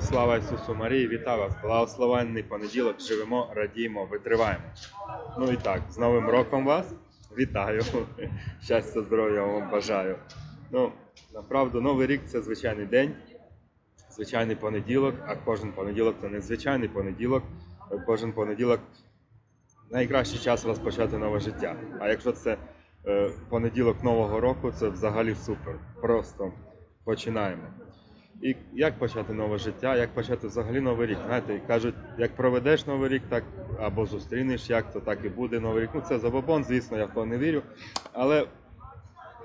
слава Ісусу Марії, вітаю вас! Благословенний понеділок, живемо, радіємо, витриваємо. Ну і так, з Новим роком вас вітаю. Щастя, здоров'я вам бажаю. Ну, направду, Новий рік це звичайний день, звичайний понеділок, а кожен понеділок це не звичайний понеділок. Кожен понеділок найкращий час розпочати нове життя. А якщо це е, понеділок Нового року, це взагалі супер. Просто починаємо. І як почати нове життя, як почати взагалі новий рік? Знаєте, кажуть, як проведеш новий рік, так або зустрінеш, як то так і буде новий рік. Ну це забобон, звісно, я в то не вірю. Але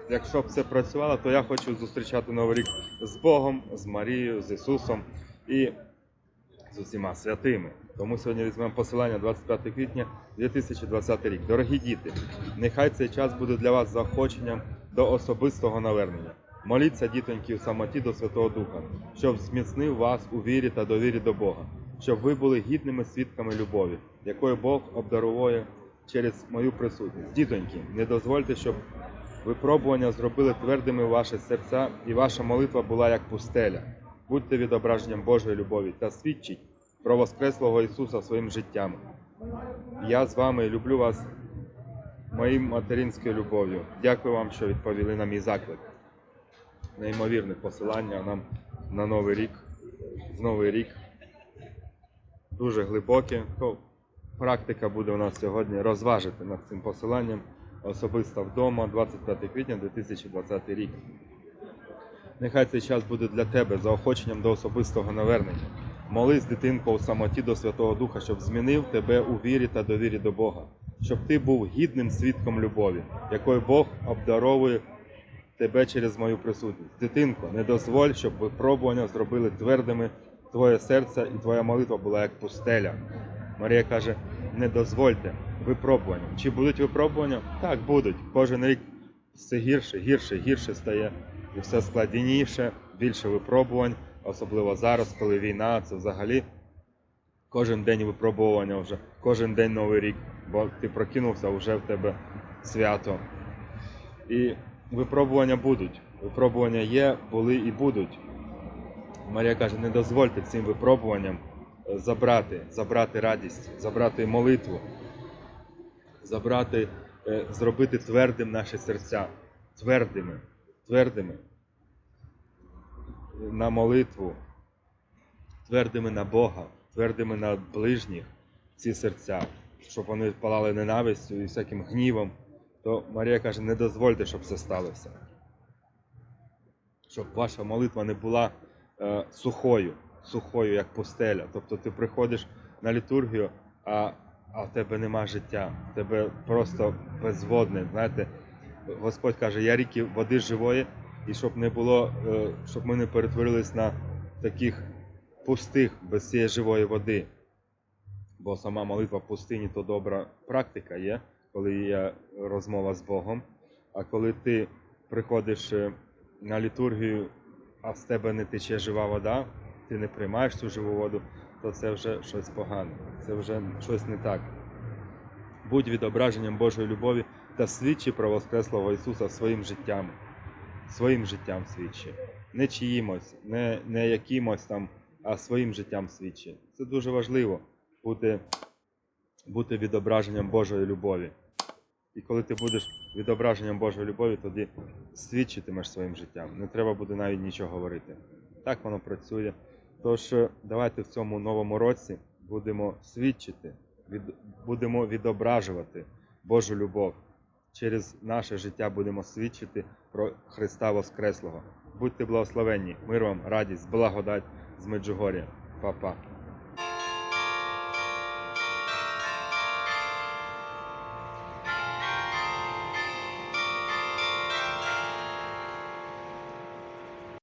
якщо б це працювало, то я хочу зустрічати новий рік з Богом, з Марією, з Ісусом і з усіма святими. Тому сьогодні візьмемо посилання 25 квітня 2020 рік. Дорогі діти, нехай цей час буде для вас заохоченням до особистого навернення. Моліться, дітоньки, у самоті до Святого Духа, щоб зміцнив вас у вірі та довірі до Бога, щоб ви були гідними свідками любові, якою Бог обдаровує через мою присутність. Дітоньки, не дозвольте, щоб випробування зробили твердими ваші серця, і ваша молитва була як пустеля. Будьте відображенням Божої любові та свідчіть про Воскреслого Ісуса своїм життям. Я з вами люблю вас моїм материнською любов'ю. Дякую вам, що відповіли на мій заклик. Неймовірне посилання нам на Новий рік. Новий рік. Дуже глибоке. То практика буде у нас сьогодні розважити над цим посиланням особисто вдома 25 квітня 2020 рік. Нехай цей час буде для тебе заохоченням до особистого навернення. Молись, дитинко, у самоті до Святого Духа, щоб змінив тебе у вірі та довірі до Бога, щоб ти був гідним свідком любові, якою Бог обдаровує тебе через мою присутність. Дитинко, не дозволь, щоб випробування зробили твердими твоє серце і твоя молитва була як пустеля. Марія каже: не дозвольте випробування. Чи будуть випробування? Так, будуть. Кожен рік все гірше, гірше, гірше стає, і все складніше, більше випробувань, особливо зараз, коли війна, це взагалі кожен день випробування вже, кожен день новий рік, бо ти прокинувся, вже в тебе свято. І випробування будуть. Випробування є, були і будуть. Марія каже, не дозвольте цим випробуванням е, забрати, забрати радість, забрати молитву, забрати, е, зробити твердим наші серця, твердими, твердими на молитву, твердими на Бога, твердими на ближніх ці серця, щоб вони палали ненавистю і всяким гнівом, то Марія каже, не дозвольте, щоб це сталося. Щоб ваша молитва не була е, сухою, сухою, як пустеля. Тобто ти приходиш на літургію, а, а в тебе нема життя, в тебе просто безводне. Знаєте, Господь каже, я ріки води живої, і щоб не було, е, щоб ми не перетворились на таких пустих, без цієї живої води. Бо сама молитва в пустині то добра практика є, коли є розмова з Богом. А коли ти приходиш е, на літургію, а з тебе не тече жива вода, ти не приймаєш цю живу воду, то це вже щось погане, це вже щось не так. Будь відображенням Божої любові та свідчи про Воскреслого Ісуса своїм життям. Своїм життям свідчи. Не чиїмось, не, не якимось там, а своїм життям свідчи. Це дуже важливо бути, бути відображенням Божої любові. І коли ти будеш відображенням Божої любові, тоді свідчитимеш своїм життям. Не треба буде навіть нічого говорити. Так воно працює. Тож е, давайте в цьому новому році будемо свідчити, від, будемо відображувати Божу любов. Через наше життя будемо свідчити про Христа Воскреслого. Будьте благословенні, мир вам, радість, благодать з Меджугор'я. Па-па.